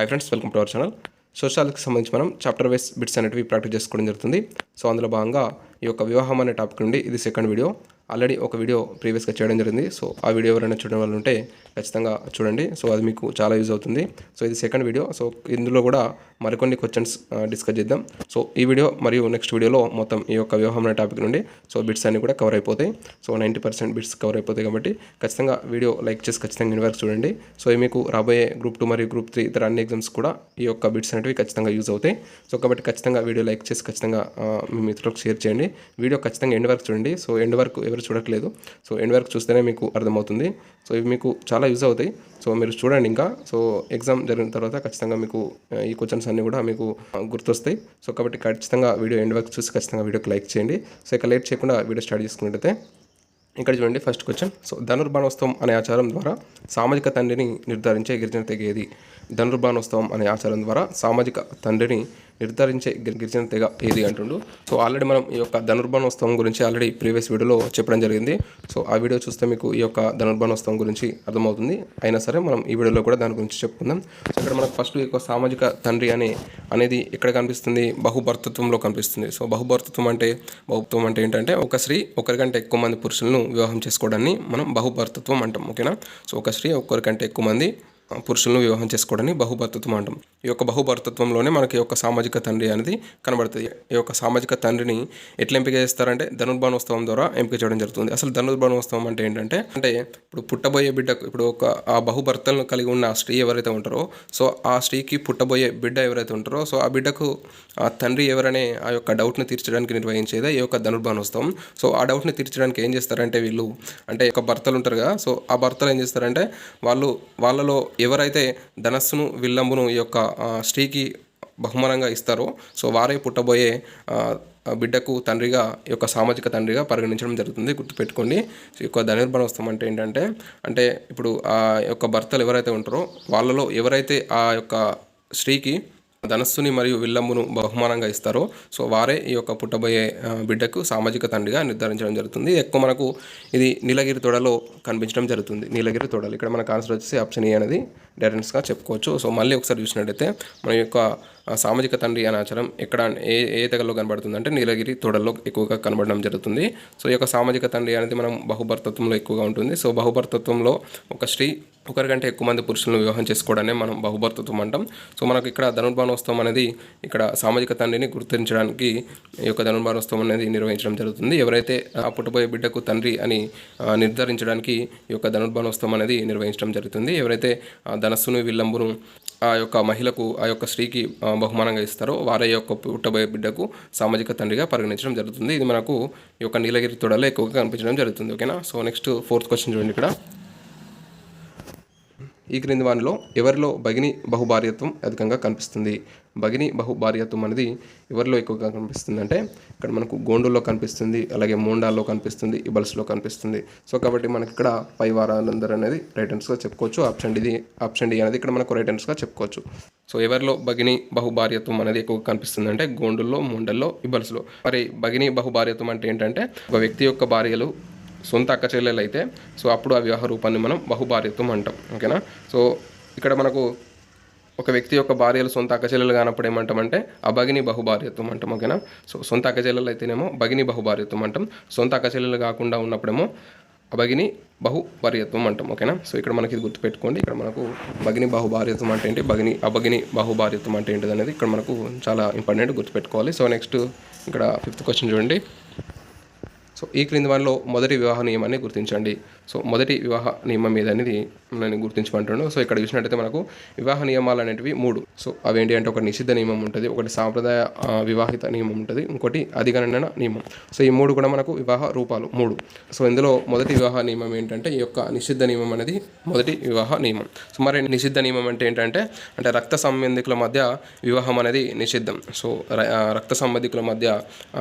Hi friends welcome to our channel సోషాలకి సంబంధించి మనం chapter wise bits అనేటివి ప్రాక్టీస్ చేసుకోవడం జరుగుతుంది. సో అందులో భాగంగా ఈ యొక్క వివాహం అనే టాపిక్ నుండి ఇది సెకండ్ వీడియో ఆల్రెడీ ఒక వీడియో ప్రీవియస్గా చేయడం జరిగింది. సో ఆ వీడియో ఎవరైనా చూడడం వల్ల ఉంటే ఖచ్చితంగా చూడండి. సో అది మీకు చాలా యూజ్ అవుతుంది. సో ఇది సెకండ్ వీడియో. సో ఇందులో కూడా మరికొన్ని క్వశ్చన్స్ డిస్కస్ చేద్దాం. సో ఈ వీడియో మరియు నెక్స్ట్ వీడియోలో మొత్తం ఈ యొక్క వ్యూహం అనే టాపిక్ నుండి సో బిట్స్ అన్ని కూడా కవర్ అయిపోతాయి. So ninety percent bits cover అయిపోతాయి కాబట్టి ఖచ్చితంగా వీడియో లైక్ చేసి ఖచ్చితంగా ఇన్ని వరకు చూడండి. సో మీకు రాబోయే గ్రూప్ టూ మరియు గ్రూప్ త్రీ ఇతర అన్ని ఎగ్జామ్స్ కూడా ఈ యొక్క బిట్స్ అనేవి ఖచ్చితంగా యూజ్ అవుతాయి. సో కాబట్టి ఖచ్చితంగా వీడియో లైక్ చేసి ఖచ్చితంగా మీ మిత్రులకు షేర్ చేయండి. వీడియో ఖచ్చితంగా ఎండ్ వరకు చూడండి. సో ఎండ్ వరకు ఎవరు చూడట్లేదు. సో ఎండ్ వరకు చూస్తేనే మీకు అర్థమవుతుంది. సో ఇవి మీకు చాలా యూజ్ అవుతాయి. సో మీరు చూడండి ఇంకా. సో ఎగ్జామ్ జరిగిన తర్వాత ఖచ్చితంగా మీకు ఈ క్వశ్చన్స్ అన్నీ కూడా మీకు గుర్తొస్తాయి. సో కాబట్టి ఖచ్చితంగా వీడియో ఎండ్ వరకు చూసి ఖచ్చితంగా వీడియోకి లైక్ చేయండి. సో ఇక లేట్ చేయకుండా వీడియో స్టార్ట్ చేసుకున్నట్టయితే ఇక్కడ చూడండి ఫస్ట్ క్వశ్చన్. సో ధనుర్బాణోత్సవం అనే ఆచారం ద్వారా సామాజిక తండ్రిని నిర్ధారించే గిరిజన తెగేది ధనుర్బాణోత్సవం అనే ఆచారం ద్వారా సామాజిక తండ్రిని నిర్ధారించే గిరి- గిరిజన తెగ ఏది అంటుండు. సో ఆల్రెడీ మనం ఈ యొక్క ధనుర్బాణోత్సవం గురించి ఆల్రెడీ ప్రీవియస్ వీడియోలో చెప్పడం జరిగింది. సో ఆ వీడియో చూస్తే మీకు ఈ యొక్క ధనుర్బాణోత్సవం గురించి అర్థమవుతుంది. అయినా సరే మనం ఈ వీడియోలో కూడా దాని గురించి చెప్పుకుందాం. సో ఇక్కడ మనకు ఫస్ట్ ఈ యొక్క సామాజిక తండ్రి అనే అనేది ఎక్కడ కనిపిస్తుంది? బహుభర్తృత్వంలో కనిపిస్తుంది. సో బహుభర్తత్వం అంటే బహుత్వం అంటే ఏంటంటే ఒక స్త్రీ ఒకరికంటే ఎక్కువ మంది పురుషులను వివాహం చేసుకోవడాన్ని మనం బహుభర్తత్వం అంటాం. ఓకేనా? సో ఒక స్త్రీ ఒకరికంటే ఎక్కువ మంది పురుషులను వివాహం చేసుకోవడని బహుభర్తత్వం అంటాం. ఈ యొక్క బహుభర్తత్వంలోనే మనకి యొక్క సామాజిక తండ్రి అనేది కనబడుతుంది. ఈ యొక్క సామాజిక తండ్రిని ఎట్లా ఎంపిక చేస్తారంటే ధనుర్బాణోత్సవం ద్వారా ఎంపిక చేయడం జరుగుతుంది. అసలు ధనుర్బాణోత్సవం అంటే ఏంటంటే అంటే ఇప్పుడు పుట్టబోయే బిడ్డకు ఇప్పుడు ఒక ఆ బహుభర్తలను కలిగి ఉన్న ఆ స్త్రీ ఎవరైతే ఉంటారో సో ఆ స్త్రీకి పుట్టబోయే బిడ్డ ఎవరైతే ఉంటారో సో ఆ బిడ్డకు ఆ తండ్రి ఎవరనే ఆ యొక్క డౌట్ని తీర్చడానికి నిర్వహించేదే ఈ యొక్క ధనుర్బాణోత్సవం. సో ఆ డౌట్ని తీర్చడానికి ఏం చేస్తారంటే వీళ్ళు అంటే ఒక భర్తలు ఉంటారు కదా సో ఆ భర్తలు ఏం చేస్తారంటే వాళ్ళు వాళ్ళలో ఎవరైతే ధనస్సును విల్లంబును ఈ యొక్క స్త్రీకి బహుమానంగా ఇస్తారో సో వారే పుట్టబోయే బిడ్డకు తండ్రిగా ఈ యొక్క సామాజిక తండ్రిగా పరిగణించడం జరుగుతుంది. గుర్తుపెట్టుకోండి. ఈ యొక్క ధనుర్భణోత్సవం అంటే ఏంటంటే అంటే ఇప్పుడు ఆ యొక్క భర్తలు ఎవరైతే ఉంటారో వాళ్ళలో ఎవరైతే ఆ యొక్క స్త్రీకి ధనస్సుని మరియు విల్లంబును బహుమానంగా ఇస్తారో సో వారే ఈ యొక్క పుట్టబోయే బిడ్డకు సామాజిక తండ్రిగా నిర్ధారించడం జరుగుతుంది. ఎక్కువ మనకు ఇది నీలగిరి తొడలో కనిపించడం జరుగుతుంది. నీలగిరి తొడలు ఇక్కడ మనకు ఆన్సర్ వచ్చేసి ఆప్షన్ ఏ అనేది డైరెక్ట్స్గా చెప్పుకోవచ్చు. సో మళ్ళీ ఒకసారి చూసినట్టయితే మన యొక్క సామాజిక తండ్రి అనే ఆచారం ఎక్కడ ఏ ఏ తెగల్లో కనబడుతుంది అంటే నీలగిరి తోడల్లో ఎక్కువగా కనబడడం జరుగుతుంది. సో ఈ యొక్క సామాజిక తండ్రి అనేది మనం బహుభర్తత్వంలో ఎక్కువగా ఉంటుంది. సో బహుభర్తత్వంలో ఒక స్త్రీ ఒకరికంటే ఎక్కువ మంది పురుషులను వివాహం చేసుకోవడాన్ని మనం బహుభర్తత్వం అంటాం. సో మనకు ఇక్కడ ధనుర్భానోత్సవం అనేది ఇక్కడ సామాజిక తండ్రిని గుర్తించడానికి ఈ యొక్క ధనుర్భానోత్సవం అనేది నిర్వహించడం జరుగుతుంది. ఎవరైతే ఆ పుట్టబోయే బిడ్డకు తండ్రి అని నిర్ధారించడానికి ఈ యొక్క ధనుర్భానోత్సవం అనేది నిర్వహించడం జరుగుతుంది. ఎవరైతే ఆ ధనస్సును విల్లంబును ఆ యొక్క మహిళకు ఆ యొక్క స్త్రీకి బహుమానంగా ఇస్తారో వారి యొక్క పుట్టబోయే బిడ్డకు సామాజిక తండ్రిగా పరిగణించడం జరుగుతుంది. ఇది మనకు ఈ యొక్క నీలగిరి తొడలో ఎక్కువగా కనిపించడం జరుగుతుంది. ఓకేనా? సో నెక్స్ట్ ఫోర్త్ క్వశ్చన్ చూడండి ఇక్కడ. ఈ క్రింది వానిలో ఎవరిలో భగిని బహుభార్యత్వం అధికంగా కనిపిస్తుంది? భగిని బహుభార్యత్వం అనేది ఎవరిలో ఎక్కువగా కనిపిస్తుంది అంటే ఇక్కడ మనకు గోండుల్లో కనిపిస్తుంది అలాగే మోండాల్లో కనిపిస్తుంది ఇబల్స్లో కనిపిస్తుంది. సో కాబట్టి మనకి ఇక్కడ పై వారాలందరూ అనేది రైట్ ఆన్సర్గా చెప్పుకోవచ్చు. ఆప్షన్ ఇది ఆప్షన్ డి అనేది ఇక్కడ మనకు రైట్ ఆన్సర్గా చెప్పుకోవచ్చు. సో ఎవరిలో భగిని బహుభార్యత్వం అనేది ఎక్కువగా కనిపిస్తుంది అంటే గోండుల్లో మూండల్లో ఇబల్స్లో మరి భగిని బహుభార్యత్వం అంటే ఏంటంటే ఒక వ్యక్తి యొక్క భార్యలు సొంత అక్క చెల్లెలు అయితే సో అప్పుడు ఆ వివాహ రూపాన్ని మనం బహుభార్యత్వం అంటాం ఓకేనా? సో ఇక్కడ మనకు ఒక వ్యక్తి యొక్క భార్యలు సొంత అక్క చెల్లెలు కానప్పుడు ఏమంటామంటే అభగిని బహుభార్యత్వం అంటాం ఓకేనా? సో సొంత అక్క చెల్లెలు అయితేనేమో భగిని బహుభార్యత్వం అంటాం సొంత అక్క చెల్లెలు కాకుండా ఉన్నప్పుడేమో అభగిని బహుభార్యత్వం అంటాం ఓకేనా? సో ఇక్కడ మనకి ఇది గుర్తుపెట్టుకోండి ఇక్కడ మనకు భగిని బహుభార్యత్వం అంటే ఏంటి? భగిని అభగిని బహుభార్యత్వం అంటే ఏంటిది అనేది ఇక్కడ మనకు చాలా ఇంపార్టెంట్ గుర్తుపెట్టుకోవాలి. సో నెక్స్ట్ ఇక్కడ ఫిఫ్త్ క్వశ్చన్ చూడండి. సో ఈ క్రింది వన్లో మొదటి వివాహ నియమాన్ని గుర్తించండి. సో మొదటి వివాహ నియమం మీద అనేది నేను గుర్తించమంటాను సో ఇక్కడ చూసినట్టయితే మనకు వివాహ నియమాలు అనేటివి మూడు. సో అవి ఏంటి అంటే ఒక నిషిద్ధ నియమం ఉంటుంది ఒకటి సాంప్రదాయ వివాహిత నియమం ఉంటుంది ఇంకోటి అధిగణన నియమం. సో ఈ మూడు కూడా మనకు వివాహ రూపాలు మూడు. సో ఇందులో మొదటి వివాహ నియమం ఏంటంటే ఈ యొక్క నిషిద్ధ నియమం అనేది మొదటి వివాహ నియమం. సో మరి నిషిద్ధ నియమం అంటే ఏంటంటే అంటే రక్త సంబంధికుల మధ్య వివాహం అనేది నిషిద్ధం. సో రక్త సంబంధికుల మధ్య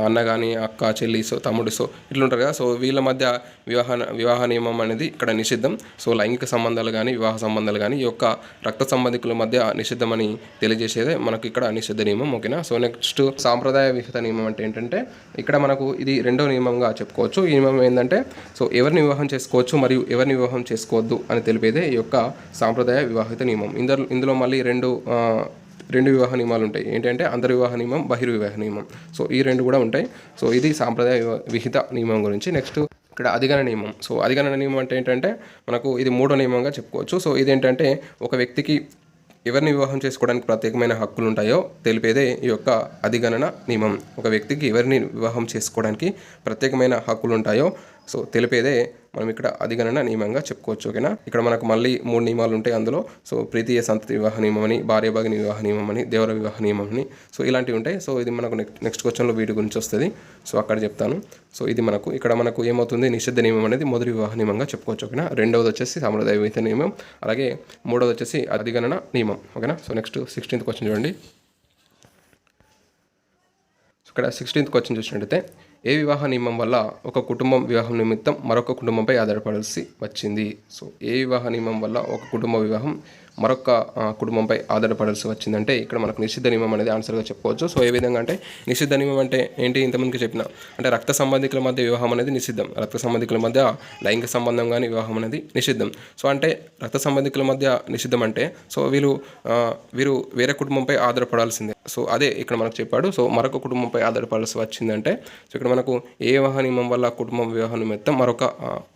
అన్న కానీ అక్క చెల్లి సో తమ్ముడు సో ఇట్లుంటారు కదా. సో వీళ్ళ మధ్య వివాహ వివాహ నియమం అనేది ఇక్కడ నిషిద్ధం. సో లైంగిక సంబంధాలు కానీ వివాహ సంబంధాలు కానీ ఈ యొక్క రక్త సంబంధికుల మధ్య నిషిద్ధమని తెలియజేసేదే మనకు ఇక్కడ నిషిద్ధ నియమం ఓకేనా? సో నెక్స్ట్ సాంప్రదాయ విహిత నియమం అంటే ఏంటంటే ఇక్కడ మనకు ఇది రెండో నియమంగా చెప్పుకోవచ్చు. ఈ నియమం ఏంటంటే సో ఎవరిని వివాహం చేసుకోవచ్చు మరియు ఎవరిని వివాహం చేసుకోవద్దు అని తెలిపేదే ఈ యొక్క సాంప్రదాయ వివాహిత నియమం. ఇందులో ఇందులో మళ్ళీ రెండు రెండు వివాహ నియమాలు ఉంటాయి. ఏంటంటే అంతర్వివాహ నియమం బహిర్వివాహ నియమం. సో ఈ రెండు కూడా ఉంటాయి. సో ఇది సాంప్రదాయ విహిత నియమం గురించి. నెక్స్ట్ ఇక్కడ అధిగణ నియమం. సో అధిగణ నియమం అంటే ఏంటంటే మనకు ఇది మూడో నియమంగా చెప్పుకోవచ్చు. సో ఇదేంటంటే ఒక వ్యక్తికి ఎవరిని వివాహం చేసుకోవడానికి ప్రత్యేకమైన హక్కులు ఉంటాయో తెలిపేదే ఈ యొక్క అధిగణన నియమం. ఒక వ్యక్తికి ఎవరిని వివాహం చేసుకోవడానికి ప్రత్యేకమైన హక్కులు ఉంటాయో సో తెలిపేదే మనం ఇక్కడ అధిగణన నియమంగా చెప్పుకోవచ్చు ఓకేనా? ఇక్కడ మనకు మళ్ళీ మూడు నియమాలు ఉంటాయి అందులో. సో ప్రీతీయ సంతతి వివాహ నియమం అని భార్య వివాహ నియమం అని దేవర వివాహ నియమం అని సో ఇలాంటివి ఉంటాయి. సో ఇది మనకు నెక్స్ట్ నెక్స్ట్ క్వశ్చన్లో వీటి గురించి వస్తుంది. సో అక్కడ చెప్తాను. సో ఇది మనకు ఇక్కడ మనకు ఏమవుతుంది? నిషిద్ధ నియమం అనేది మొదటి వివాహ నియమంగా చెప్పుకోవచ్చు ఓకేనా? రెండవది వచ్చేసి సాంప్రదాయ విహిత నియమం. అలాగే మూడవది వచ్చేసి అధిగణన నియమం ఓకేనా? సో నెక్స్ట్ సిక్స్టీన్త్ క్వశ్చన్ చూడండి. సో ఇక్కడ సిక్స్టీన్త్ క్వశ్చన్ చూసినట్టయితే ఏ వివాహ నియమం వల్ల ఒక కుటుంబం వివాహం నిమిత్తం మరొక కుటుంబంపై ఆధారపడాల్సి వచ్చింది? సో ఏ వివాహ నియమం వల్ల ఒక కుటుంబ వివాహం మరొక కుటుంబంపై ఆధారపడాల్సి వచ్చిందంటే ఇక్కడ మనకు నిషిద్ధ నియమం అనేది ఆన్సర్గా చెప్పుకోవచ్చు. సో ఏ విధంగా అంటే నిషిద్ధ నియమం అంటే ఏంటి? ఇంతమందికి చెప్పిన అంటే రక్త సంబంధికుల మధ్య వివాహం అనేది నిషిద్ధం. రక్త సంబంధికుల మధ్య లైంగిక సంబంధం కానీ వివాహం అనేది నిషిద్ధం. సో అంటే రక్త సంబంధికుల మధ్య నిషిద్ధం అంటే సో వీళ్ళు వీరు వేరే కుటుంబంపై ఆధారపడాల్సిందే. సో అదే ఇక్కడ మనకు చెప్పాడు. సో మరొక కుటుంబంపై ఆధారపడాల్సి వచ్చిందంటే సో ఇక్కడ మనకు ఏ వివాహ నియమం వల్ల కుటుంబం వివాహ నిమిత్తం మరొక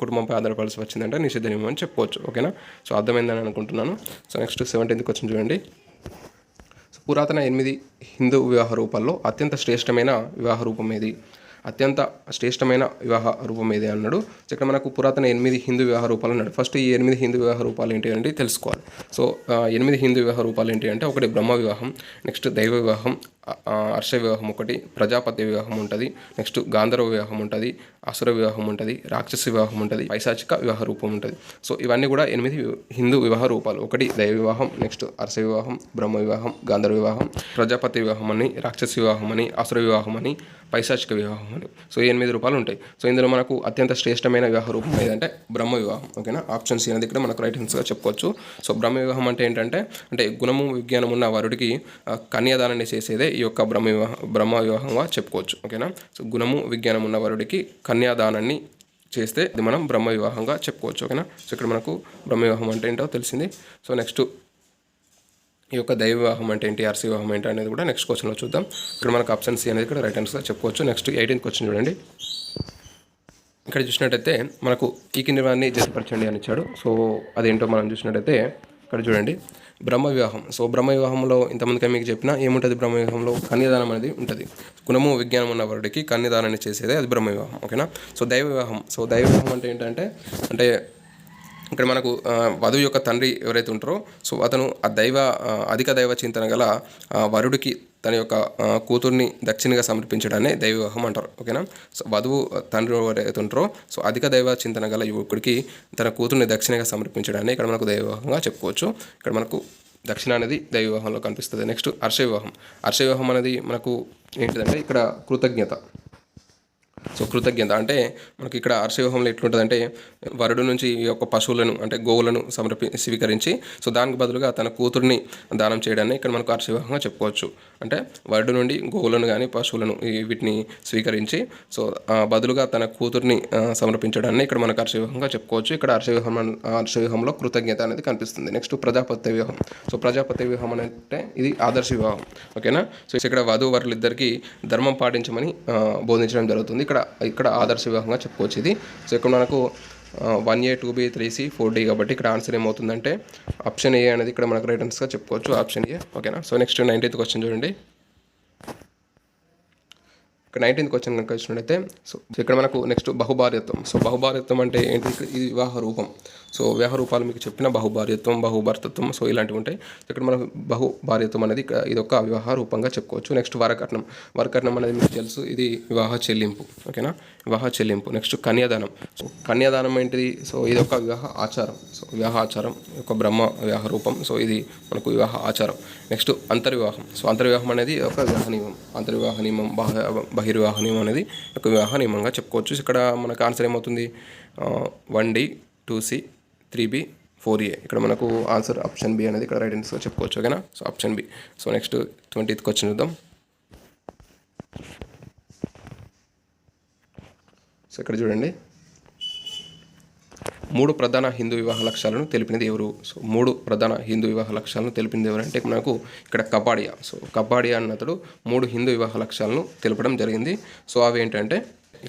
కుటుంబంపై ఆధారపడాల్సి వచ్చిందంటే నిషిద్ధ నియమం అని చెప్పుకోవచ్చు. ఓకేనా? సో అర్థమైందని అనుకుంటున్నాను. సో నెక్స్ట్ సెవెంటీన్త్ క్వశ్చన్ చూడండి. సో పురాతన ఎనిమిది హిందూ వివాహ రూపాల్లో అత్యంత శ్రేష్టమైన వివాహ రూపం ఏది? అత్యంత శ్రేష్టమైన వివాహ రూపం ఏది అన్నాడు. సో ఇక్కడ మనకు పురాతన ఎనిమిది హిందూ వివాహ రూపాలు అన్నాడు. ఫస్ట్ ఈ ఎనిమిది హిందూ వివాహ రూపాలు ఏంటి అంటే తెలుసుకోవాలి. సో ఎనిమిది హిందూ వివాహ రూపాలు ఏంటి అంటే ఒకటి బ్రహ్మ వివాహం నెక్స్ట్ దైవ వివాహం హర్ష వివాహం ఒకటి ప్రజాపతి వివాహం ఉంటుంది. నెక్స్ట్ గాంధర్వ వివాహం ఉంటుంది అసుర వివాహం ఉంటుంది రాక్షస వివాహం ఉంటుంది పైశాచిక వివాహ రూపం ఉంటుంది. సో ఇవన్నీ కూడా ఎనిమిది హిందూ వివాహ రూపాలు. ఒకటి దైవ వివాహం నెక్స్ట్ హర్ష వివాహం బ్రహ్మ వివాహం గాంధర్వ వివాహం ప్రజాపతి వివాహం అని రాక్షస వివాహం అని అసుర వివాహం అని పైశాచిక వివాహం అని. సో ఎనిమిది రూపాలు ఉంటాయి. సో ఇందులో మనకు అత్యంత శ్రేష్టమైన వివాహ రూపం ఏదంటే బ్రహ్మ వివాహం ఓకేనా? ఆప్షన్ సి అనేది ఇక్కడ మనకు రైట్ ఆన్సర్గా చెప్పుకోవచ్చు. సో బ్రహ్మ వివాహం అంటే ఏంటంటే అంటే గుణము విజ్ఞానం ఉన్న వరుడికి కన్యాదానాన్ని చేసేదే ఈ యొక్క బ్రహ్మ వివాహం బ్రహ్మ వివాహంగా చెప్పుకోవచ్చు ఓకేనా? సో గుణము విజ్ఞానం ఉన్న వరుడికి కన్యాదానాన్ని చేస్తే ఇది మనం బ్రహ్మ వివాహంగా చెప్పుకోవచ్చు ఓకేనా? సో ఇక్కడ మనకు బ్రహ్మ వివాహం అంటే ఏంటో తెలిసింది. సో నెక్స్ట్ ఈ యొక్క దైవ వివాహం అంటే ఏంటి ఆర్సీ వివాహం ఏంటి అనేది కూడా నెక్స్ట్ క్వశ్చన్లో చూద్దాం. ఇక్కడ మనకు ఆప్షన్ సి అనేది ఇక్కడ రైట్ ఆన్సర్గా చెప్పుకోవచ్చు. నెక్స్ట్ ఎయిటీన్త్ క్వశ్చన్ చూడండి. ఇక్కడ చూసినట్టయితే మనకు ఈ కింది వారిని జతపరచండి అని ఇచ్చాడు. సో అదేంటో మనం చూసినట్టయితే ఇక్కడ చూడండి. బ్రహ్మ వివాహం. సో బ్రహ్మ వివాహంలో ఇంతమందికి మీకు చెప్పిన ఏముంటుంది బ్రహ్మ వివాహంలో? కన్యదానం అనేది ఉంటుంది. గుణము విజ్ఞానం ఉన్న వాడికి కన్యదానాన్ని చేసేదే అది బ్రహ్మ వివాహం. ఓకేనా? సో దైవ వివాహం. సో దైవ వివాహం అంటే ఏంటంటే అంటే ఇక్కడ మనకు వధువు యొక్క తండ్రి ఎవరైతే ఉంటారో సో అతను ఆ దైవ అధిక దైవ చింతన గల వరుడికి తన యొక్క కూతుర్ని దక్షిణగా సమర్పించడాన్ని దైవ వివాహం అంటారు. ఓకేనా? సో వధువు తండ్రి ఎవరైతే ఉంటారో సో అధిక దైవ చింతన గల యువకుడికి తన కూతుర్ని దక్షిణగా సమర్పించడాన్ని ఇక్కడ మనకు దైవ వివాహంగా చెప్పుకోవచ్చు. ఇక్కడ మనకు దక్షిణ అనేది దైవ వివాహంలో కనిపిస్తుంది. నెక్స్ట్ హర్ష వివాహం. హర్ష వివాహం అనేది మనకు ఏంటిదంటే ఇక్కడ కృతజ్ఞత. సో కృతజ్ఞత. అంటే మనకి ఇక్కడ హర్షవివాహంలో ఎట్లుంటుందంటే వరుడు నుంచి ఈ యొక్క పశువులను అంటే గోవులను సమర్పి స్వీకరించి సో దానికి బదులుగా తన కూతుర్ని దానం చేయడాన్ని ఇక్కడ మనకు హర్షవివాహంగా చెప్పుకోవచ్చు. అంటే వరుడు నుండి గోవులను కానీ పశువులను వీటిని స్వీకరించి సో బదులుగా తన కూతుర్ని సమర్పించడాన్ని ఇక్కడ మనకు హర్షవివాహంగా చెప్పుకోవచ్చు. ఇక్కడ హర్షవివాహం అన్- కృతజ్ఞత అనేది కనిపిస్తుంది. నెక్స్ట్ ప్రజాపత్య వివాహం సో ప్రజాపత్య వివాహం అంటే ఇది ఆదర్శ వివాహం. ఓకేనా? సో ఇక్కడ వధు వరులు ఇద్దరికి ధర్మం పాటించమని బోధించడం జరుగుతుంది. ఇక్కడ ఇక్కడ ఇక్కడ ఆదర్శ వివాహంగా చెప్పుకోవచ్చు ఇది. సో ఇక్కడ మనకు one A two B three C four D కాబట్టి ఇక్కడ ఆన్సర్ ఏమవుతుందంటే ఆప్షన్ ఏ అనేది ఇక్కడ మనకు రైట్ ఆన్సర్గా చెప్పుకోవచ్చు. ఆప్షన్ ఏ ఓకేనా సో నెక్స్ట్ నైన్టీన్త్ క్వశ్చన్ చూడండి. ఇక్కడ నైన్టీన్త్ క్వశ్చన్ కనుక వచ్చినట్టయితే సో ఇక్కడ మనకు నెక్స్ట్ బహుభార్యత్వం. సో బహుభార్యత్వం అంటే ఏంటి? ఇది వివాహ రూపం. సో వివాహ రూపాలు మీకు చెప్పిన బహుభార్యత్వం బహుభర్తత్వం సో ఇలాంటివి ఉంటాయి. ఇక్కడ మనం బహుభార్యత్వం అనేది ఇక్కడ ఇది ఒక వివాహ రూపంగా చెప్పుకోవచ్చు. నెక్స్ట్ వరకట్నం వరకట్నం అనేది మీకు తెలుసు. ఇది వివాహ చెల్లింపు. ఓకేనా? వివాహ చెల్లింపు. నెక్స్ట్ కన్యాదానం. సో కన్యాదానం ఏంటిది? సో ఇది ఒక వివాహ ఆచారం. సో వివాహ ఆచారం ఒక బ్రహ్మ వివాహ రూపం. సో ఇది మనకు వివాహ ఆచారం. నెక్స్ట్ అంతర్వివాహం. సో అంతర్వివాహం అనేది ఒక వివాహ నియమం. అంతర్వివాహ నియమం బాహ బహిర్వివాహ నియమం అనేది ఒక వివాహ నియమంగా చెప్పుకోవచ్చు. ఇక్కడ మనకు ఆన్సర్ ఏమవుతుంది? One D two C three B four A. ఇక్కడ మనకు ఆన్సర్ ఆప్షన్ బి అనేది ఇక్కడ రైట్ ఆన్సర్ చెప్పుకోవచ్చు ఓకేనా? So option B. So next ట్వంటీత్కి question చూద్దాం. సో ఇక్కడ చూడండి. మూడు ప్రధాన హిందూ వివాహ లక్ష్యాలను తెలిపినది ఎవరు? సో మూడు ప్రధాన హిందూ వివాహ లక్ష్యాలను తెలిపినది ఎవరు? అంటే మనకు ఇక్కడ కబాడియా. సో కబాడియా అన్నతడు మూడు హిందూ వివాహ లక్ష్యాలను తెలపడం జరిగింది. సో అవి ఏంటంటే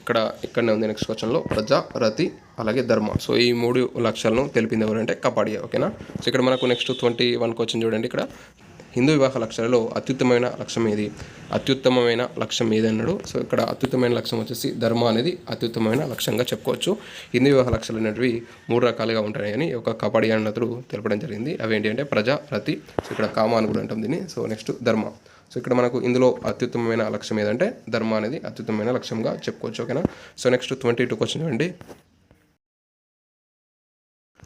ఇక్కడ ఇక్కడనే ఉంది నెక్స్ట్ క్వశ్చన్లో. ప్రజా రతి అలాగే ధర్మ. సో ఈ మూడు లక్ష్యాలను తెలిపింది ఎవరంటే కపాడియా ఓకేనా? సో ఇక్కడ మనకు నెక్స్ట్ ట్వంటీ వన్ క్వశ్చన్ చూడండి ఇక్కడ. హిందూ వివాహ లక్ష్యాలలో అత్యుత్తమైన లక్ష్యం ఏది? అత్యుత్తమమైన లక్ష్యం ఏది అన్నాడు. సో ఇక్కడ అత్యుత్తమైన లక్ష్యం వచ్చేసి ధర్మ అనేది అత్యుత్తమమైన లక్ష్యంగా చెప్పుకోవచ్చు. హిందూ వివాహ లక్ష్యాలు అనేటివి మూడు రకాలుగా ఉంటాయని ఒక కబడ్డీ అన్నట్టు తెలపడం జరిగింది. అవి ఏంటి అంటే ప్రజా రతి సో ఇక్కడ కామ అని కూడా అంటాం దీన్ని. సో నెక్స్ట్ ధర్మ. సో ఇక్కడ మనకు ఇందులో అత్యుత్తమమైన లక్ష్యం ఏదంటే ధర్మ అనేది అత్యుత్తమమైన లక్ష్యంగా చెప్పుకోవచ్చు ఓకేనా so next twenty two question చూడండి.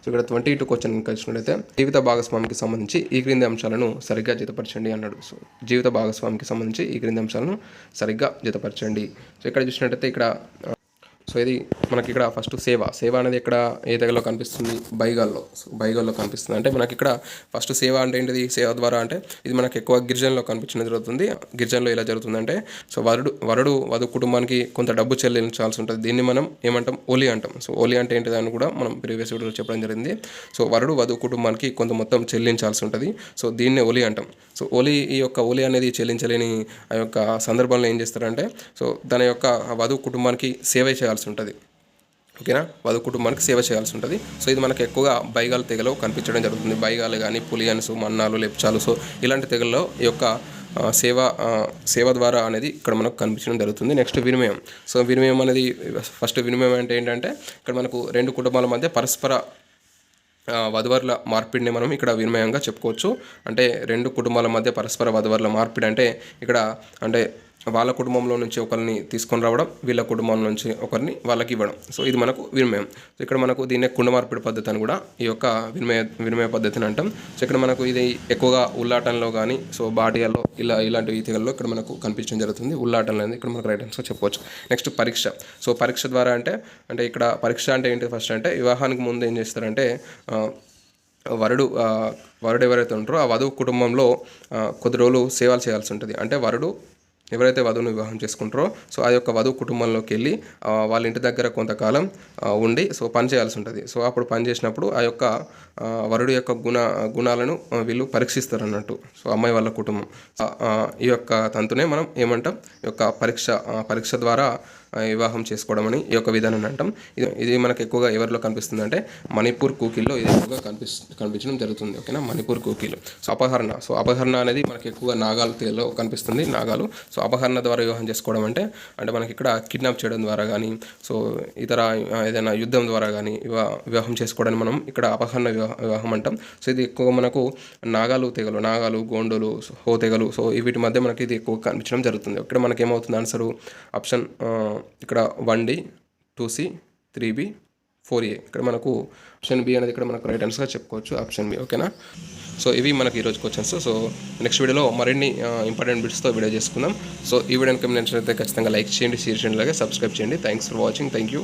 సో ఇక్కడ ట్వంటీ టూ క్వశ్చన్ కలిసినట్లయితే జీవిత భాగస్వామికి సంబంధించి ఈ క్రింది అంశాలను సరిగ్గా జతపరచండి అన్నాడు. సో జీవిత భాగస్వామికి సంబంధించి ఈ క్రింది అంశాలను సరిగ్గా జతపరచండి. సో ఇక్కడ చూసినట్టయితే ఇక్కడ సో ఇది మనకి ఇక్కడ ఫస్ట్ సేవ. సేవ అనేది ఇక్కడ ఏ తెగలో కనిపిస్తుంది? బైగాల్లో. సో బైగాల్లో కనిపిస్తుంది. అంటే మనకి ఇక్కడ ఫస్ట్ సేవ అంటే ఏంటిది? సేవ ద్వారా అంటే ఇది మనకి ఎక్కువ గిరిజనలో కనిపించడం జరుగుతుంది. గిరిజనలో ఎలా జరుగుతుందంటే సో వరుడు వరుడు వధు కుటుంబానికి కొంత డబ్బు చెల్లించాల్సి ఉంటుంది. దీన్ని మనం ఏమంటాం? ఓలి అంటాం. సో ఓలి అంటే ఏంటిది అని కూడా మనం ప్రీవియస్ వీడియోలో చెప్పడం జరిగింది. సో వరుడు వధు కుటుంబానికి కొంత మొత్తం చెల్లించాల్సి ఉంటుంది. సో దీన్నే ఒలి అంటాం. సో ఒలి ఈ యొక్క ఒలి అనేది చెల్లించలేని ఆ యొక్క సందర్భంలో ఏం చేస్తారంటే సో దాని యొక్క వధువు కుటుంబానికి సేవ చేయాల్సి ఉంటుంది. ఓకేనా? వధు కుటుంబానికి సేవ చేయాల్సి ఉంటుంది. సో ఇది మనకు ఎక్కువగా బైగాల తెగలో కనిపించడం జరుగుతుంది. బైగాలు కానీ పులియన్స్ మన్నాలు లెప్చాలు సో ఇలాంటి తెగల్లో ఈ యొక్క సేవ సేవ ద్వారా అనేది ఇక్కడ మనకు కనిపించడం జరుగుతుంది. నెక్స్ట్ వినిమయం. సో వినిమయం అనేది ఫస్ట్ వినిమయం అంటే ఏంటంటే ఇక్కడ మనకు రెండు కుటుంబాల మధ్య పరస్పర వధువరుల మార్పిడిని మనం ఇక్కడ వినిమయంగా చెప్పుకోవచ్చు. అంటే రెండు కుటుంబాల మధ్య పరస్పర వధువరుల మార్పిడి అంటే ఇక్కడ అంటే వాళ్ళ కుటుంబంలో నుంచి ఒకరిని తీసుకొని రావడం వీళ్ళ కుటుంబం నుంచి ఒకరిని వాళ్ళకి ఇవ్వడం. సో ఇది మనకు వినిమయం. సో ఇక్కడ మనకు దీన్నే కుండ మార్పిడి పద్ధతి అని కూడా ఈ యొక్క వినిమయ వినిమయ పద్ధతిని అంటాం. సో ఇక్కడ మనకు ఇది ఎక్కువగా ఉల్లాటంలో కానీ సో బాటియాలో ఇలా ఇలాంటి ఈతిగల్లో ఇక్కడ మనకు కనిపించడం జరుగుతుంది. ఉల్లాటంలో అనేది ఇక్కడ మనకు రైట్ ఆన్సర్ చెప్పవచ్చు. నెక్స్ట్ పరీక్ష. సో పరీక్ష ద్వారా అంటే అంటే ఇక్కడ పరీక్ష అంటే ఏంటి ఫస్ట్ అంటే వివాహానికి ముందు ఏం చేస్తారంటే వరుడు వరుడు ఎవరైతే ఉంటారో ఆ వధువు కుటుంబంలో కొద్ది రోజులు సేవలు చేయాల్సి ఉంటుంది. అంటే వరుడు ఎవరైతే వధువును వివాహం చేసుకుంటారో సో ఆ యొక్క వధువు కుటుంబంలోకి వెళ్ళి వాళ్ళ ఇంటి దగ్గర కొంతకాలం ఉండి సో పని చేయాల్సి ఉంటుంది. సో అప్పుడు పని చేసినప్పుడు ఆ యొక్క వరుడు యొక్క గుణ గుణాలను వీళ్ళు పరీక్షిస్తారు అన్నట్టు సో అమ్మాయి వాళ్ళ కుటుంబం. ఈ యొక్క తంతునే మనం ఏమంటాం? ఈ యొక్క పరీక్ష పరీక్ష ద్వారా వివాహం చేసుకోవడం అని ఈ యొక్క విధానాన్ని అంటాం. ఇది ఇది మనకు ఎక్కువగా ఎవరిలో కనిపిస్తుంది అంటే మణిపూర్ కూకిల్లో ఇది ఎక్కువగా కనిపిస్ కనిపించడం జరుగుతుంది ఓకేనా? మణిపూర్ కూకీలు. సో అపహరణ. సో అపహరణ అనేది మనకి ఎక్కువగా నాగాలు తేలో కనిపిస్తుంది నాగాలు. సో అపహరణ ద్వారా వివాహం చేసుకోవడం అంటే అంటే మనకి ఇక్కడ కిడ్నాప్ చేయడం ద్వారా కానీ సో ఇతర ఏదైనా యుద్ధం ద్వారా కానీ వివాహం చేసుకోవడానికి మనం ఇక్కడ అపహరణ వివాహం అంటాం. సో ఇది ఎక్కువగా మనకు నాగాలు తెగలు నాగాలు గోండులు హో తెగలు సో వీటి మధ్య మనకి ఇది ఎక్కువ కనిపించడం జరుగుతుంది. ఇక్కడ మనకి ఏమవుతుంది ఆన్సరు ఆప్షన్ ఇక్కడ one D two C three B four A ఇక్కడ మనకు ఆప్షన్ బి అనేది ఇక్కడ మనకు రైట్ ఆన్సర్గా చెప్పుకోవచ్చు ఆప్షన్ బి ఓకేనా సో ఇవి మనకి ఈరోజు క్వశ్చన్స్ సో నెక్స్ట్ వీడియోలో మరిన్ని ఇంపార్టెంట్ బిట్స్తో వీడియో చేసుకుందాం. సో ఈ వీడియో కమిటీ నచ్చినట్లయితే ఖచ్చితంగా లైక్ చేయండి షేర్ చేయండి అలాగే సబ్స్క్రైబ్ చేయండి. Thanks for watching thank you